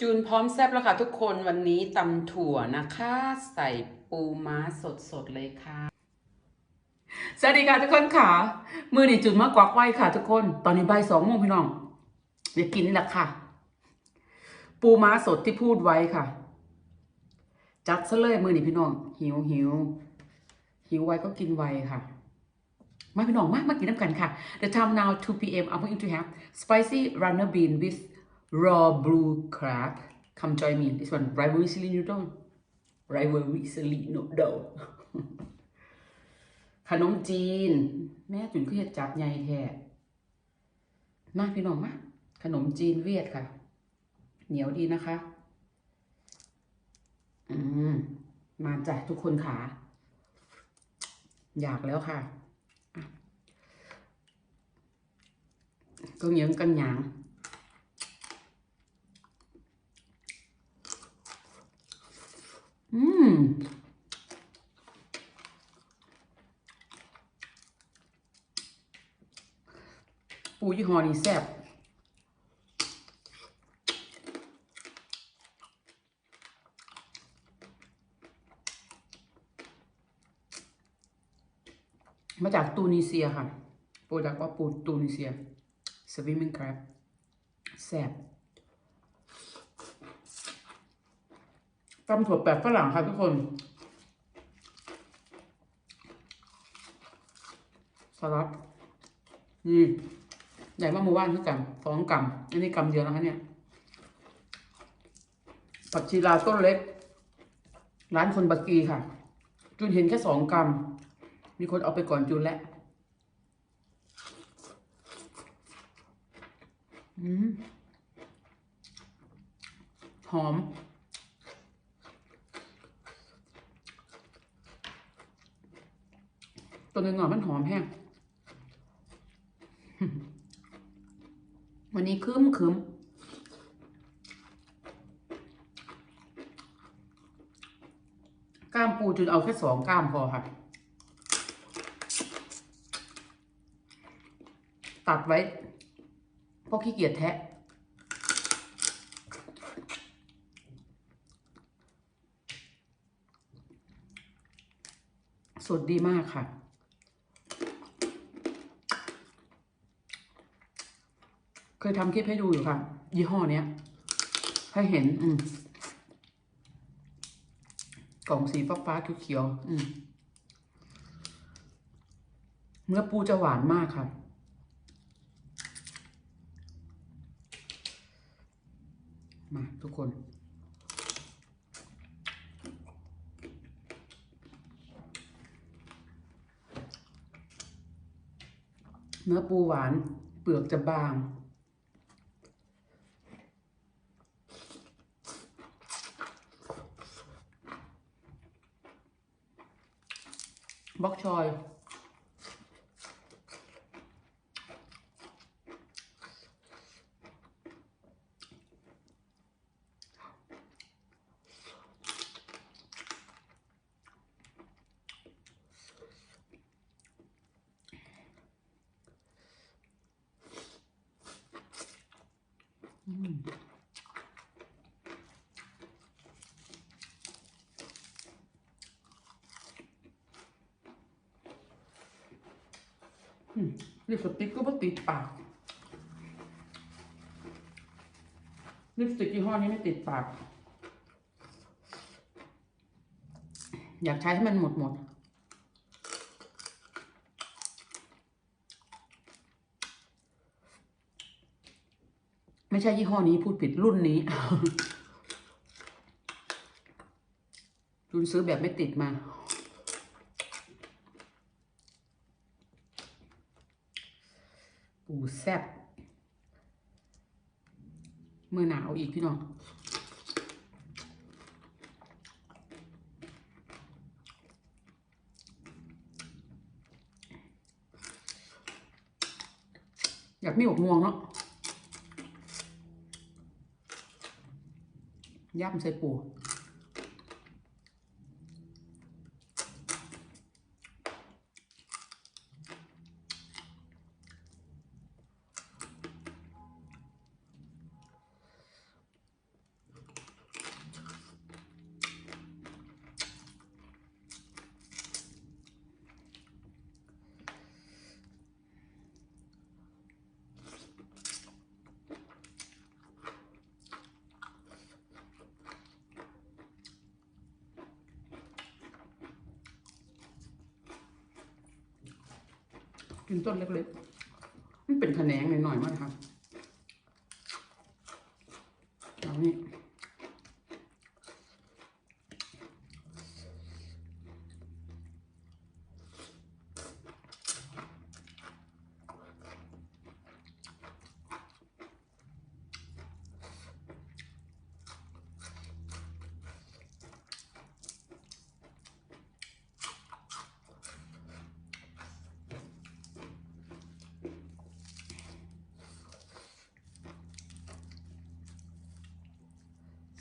จูนพร้อมแซบแล้วค่ะทุกคนวันนี้ตำถั่วนะคะ ใส่ปูม้าสดๆเลยค่ะ สวัสดีค่ะทุกคนค่ะ มือนี่จุนมากกวักไว้ค่ะ ทุกคน ตอนนี้บ่ายสองโมงพี่น้องเดี๋ยวกินนี่แหละค่ะ ปูม้าสดที่พูดไว้ค่ะ จัดซะเลยมือนี่พี่น้อง หิวหิวหิวไว้ก็กินไวค่ะมาพี่น้องมามากินน้ำกันค่ะ The time now 2 p.m. I'm going to have spicy runner bean with raw blue crab come join me this one rivalry silly noodle rivalry silly noodle ขนมจีน แม่จุนก็จะจับใหญ่แท้มาพี่น้องมาขนมจีนเวียดค่ะ เหนียวดีนะคะ อืม มาจ้ะทุกคนขาอยากแล้วค่ะก็เยื้องกันหยาง อืมปูยี่ห้อนี้แซ่บมาจากตูนิเซียค่ะโปรดักต์ว่าปูตูนิเซียสวิมมิ่งครับแซ่บ ตำถั่วแบบฝรั่งค่ะทุกคนสลัดนี่ใหญ่มากหมู่บ้านทุกกำสองกำอันนี้กำเดียวนะคะเนี่ย ผักชีลาต้นเล็ก ร้านคนบักกีค่ะจูนเห็นแค่สองกำมีคนเอาไปก่อนจูนแล้วอืมหอม ตัวเนื้อหน่อยมันหอมแห้งวันนี้คืมคืมกล้ามปูจุนเอาแค่สองกล้ามพอค่ะ ตัดไว้เพราะขี้เกียจแทะสดดีมากค่ะ เคยทำคลิปให้ดูอยู่ค่ะ ยี่ห้อเนี้ย ให้เห็น อืมกล่องสีฟ้าฟ้าเขียวๆอืมเนื้อปูจะหวานมากค่ะมาทุกคน เนื้อปูหวาน เปลือกจะบาง บล็อกชอย ลิปสติกก็ไม่ติดปากลิปสติกยี่ห้อนี้ไม่ติดปาก อยากใช้ให้มันหมดหมดไม่ใช่ยี่ห้อนี้พูดผิดรุ่นนี้รุ่นซื้อแบบไม่ติดมา ปูแซ่บมือหนาวอีกพี่น้องอยากมีอกม่วงเนาะย่ำใส่ปู กินต้นเล็กๆมันเป็นแขนงหน่อยๆมากครับเอานี่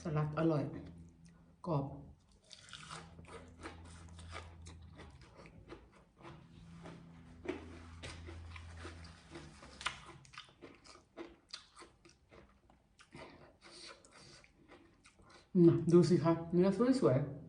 สลัดอร่อย กรอบดูสิคะเนื้อสวยๆ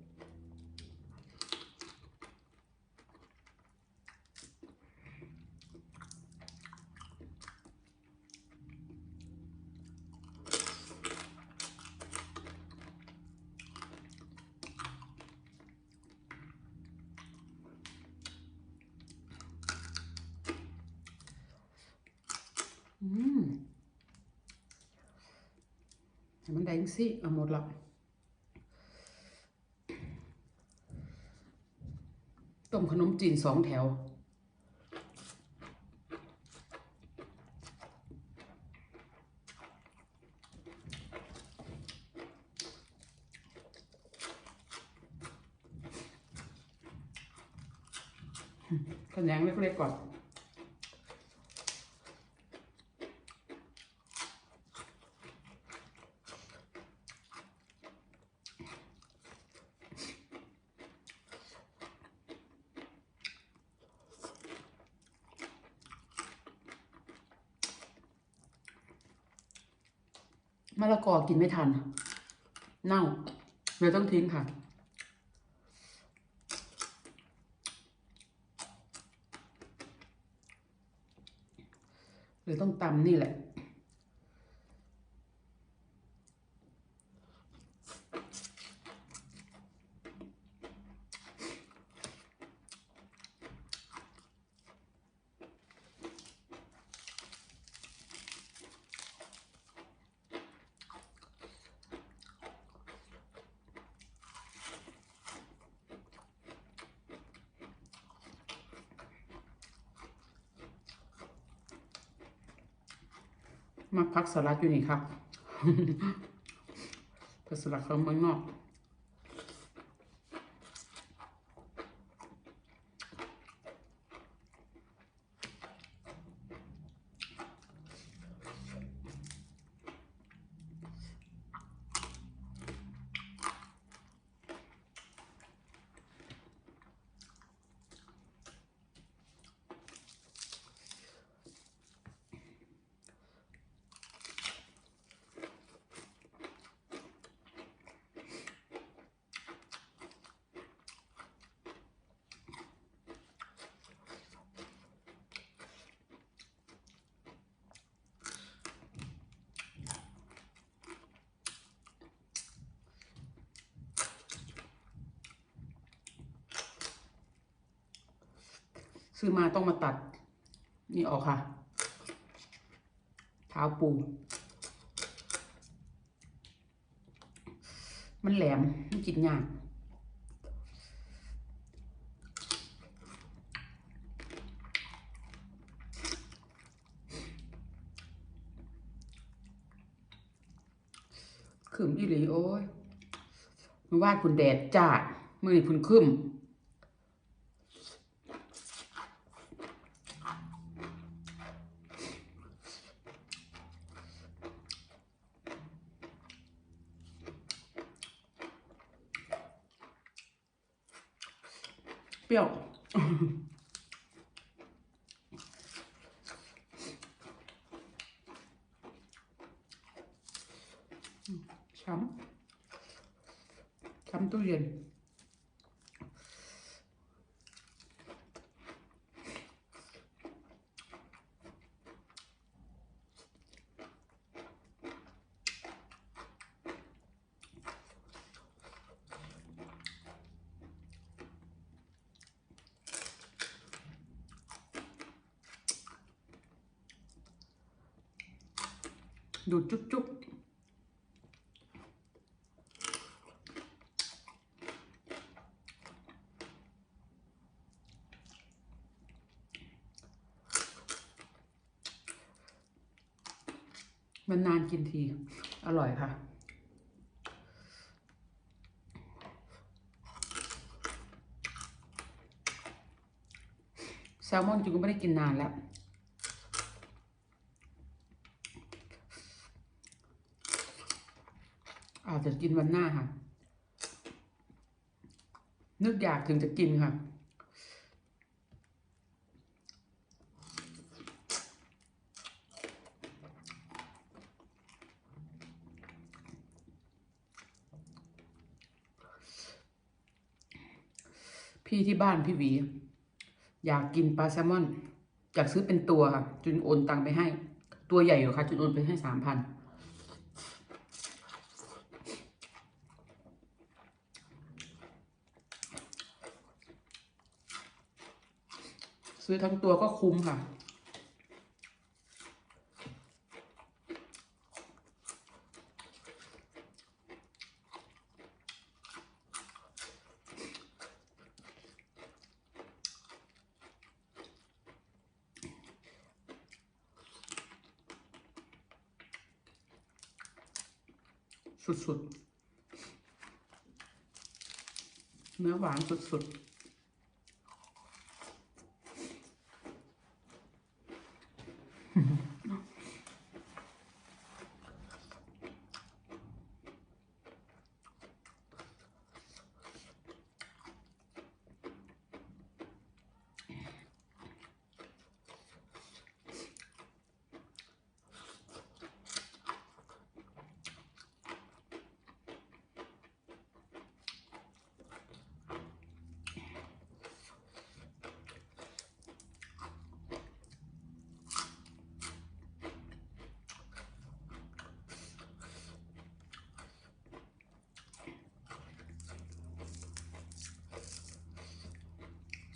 อืมให้ มันแดงสิเอาหมดละต้มขนมจีนสองแถว ขนแยงเล็กๆก่อน กอกินไม่ทัน เน่าเลยต้องทิ้งค่ะ เลยต้องตำนี่แหละ มาพักสลัดอยู่นี่ครับพักสลัดเขาเมืองนอก ซื้อมาต้องมาตัด นี่ออกค่ะ เท้าปู มันแหลมมันกินยากขึ้มอีหลีโอ้ยมือวาดคุณแดดจ้าดมือนี่พุ่นขึ้ม เปรี้ยว ช้ำ ช้ำตู้เย็น อ ดูดจุ๊บจุ๊บมันนานกินที อร่อยค่ะแซลมอนจุนก็ไม่ได้กินนานแล้ว อาจจะกินวันหน้าค่ะ นึกอยากถึงจะกินค่ะ พี่ที่บ้านพี่หวี อยากกินปลาแซลมอน อยากซื้อเป็นตัวค่ะจุนโอนตังไปให้ ตัวใหญ่อยู่ค่ะจุนโอนไปให้สามพัน ซื้อทั้งตัวก็คุ้มค่ะ สุดๆ เนื้อหวานสุดๆ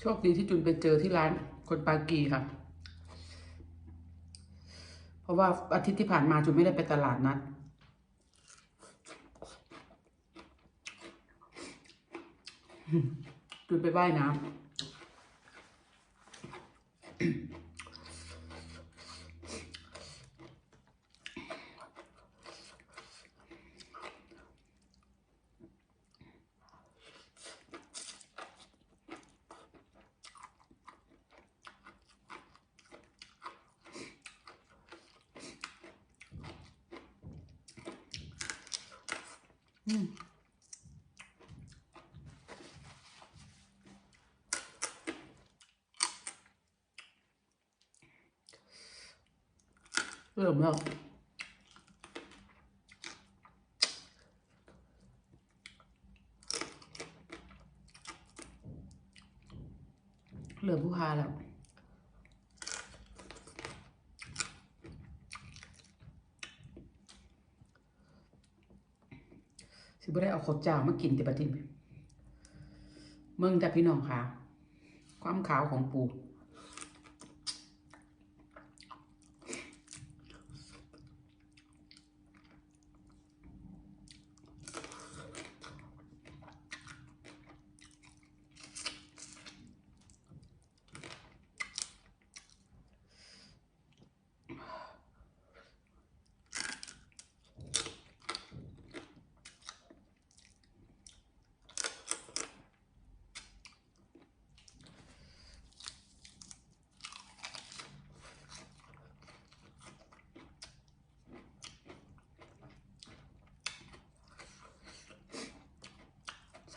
ชคดีที่จุนไปเจอที่ร้านคนปากีค่ะ เพราะว่าอาทิตย์ที่ผ่านมาจุนไม่ได้ไปตลาดนัด จุนไปว่ายน้ำอืม เริ่มแล้วเหลือผู้พาแล้วสิบ่ได้เอาข้าวมากินแต่บัดนี้เมืองจากพี่น้องค่ะ ความขาวของปู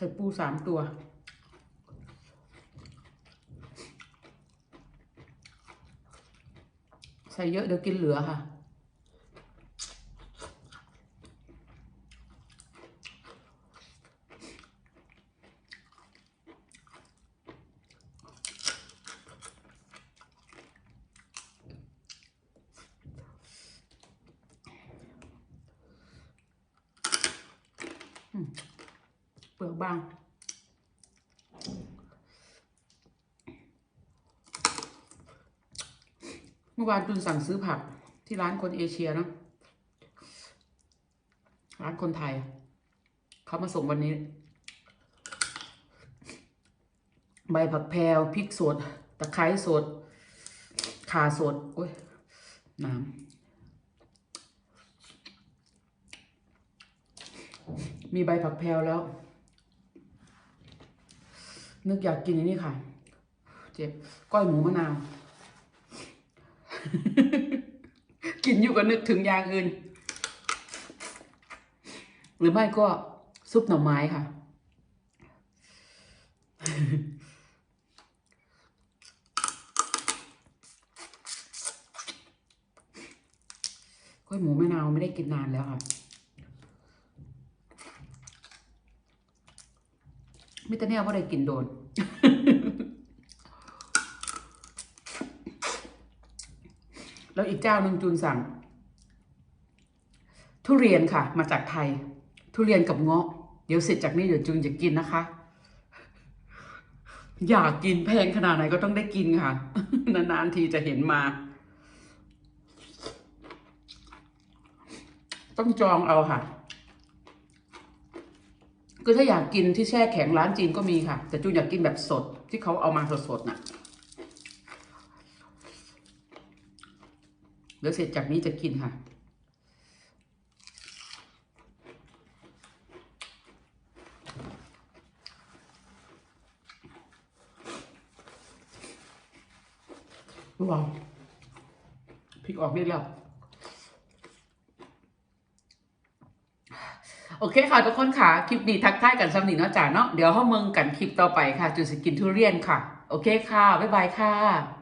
ใส่ปูสามตัว ใส่เยอะเดี๋ยวกินเหลือค่ะ เปลือกบาง เมื่อวานตุนสั่งซื้อผักที่ร้านคนเอเชียเนอะคนไทย เขามาส่งวันนี้ ใบผักแพรวพริกสด ตะไคร้สดขาสดโอ้ยน้ำมีใบผักแพรวแล้ว นึกอยากกินอันนี้ค่ะ เจ็บก้อยหมูมะนาว กินอยู่ก็นึกถึงอย่างอื่น หรือไม่ก็ซุปหน่อไม้ค่ะ ก้อยหมูมะนาวไม่ได้กินนานแล้วค่ะ มิตรเนี่ยว่าได้กินโดน แล้วอีกเจ้าหนึ่งจูนสั่ง ทุเรียนค่ะ มาจากไทย ทุเรียนกับเงาะ เดี๋ยวเสร็จจากนี้เดี๋ยวจูนจะกินนะคะ อยากกินแพงขนาดไหนก็ต้องได้กินค่ะ นานๆทีจะเห็นมา ต้องจองเอาค่ะ คือถ้าอยากกินที่แช่แข็งร้านจีนก็มีค่ะ แต่จูนอยากกินแบบสดที่เขาเอามาสดๆน่ะเดี๋ยวเสร็จจากนี้จะกินค่ะ ว้าวพริกออกได้แล้ว โอเคค่ะทุกคนค่ะ คลิปนี้ทักทายกันสำนีเนาะจ๋าเนาะเดี๋ยวห้องเมืองกันคลิปต่อไปค่ะจุดสกินทุเรียนค่ะ โอเคค่ะ บ๊ายบายค่ะ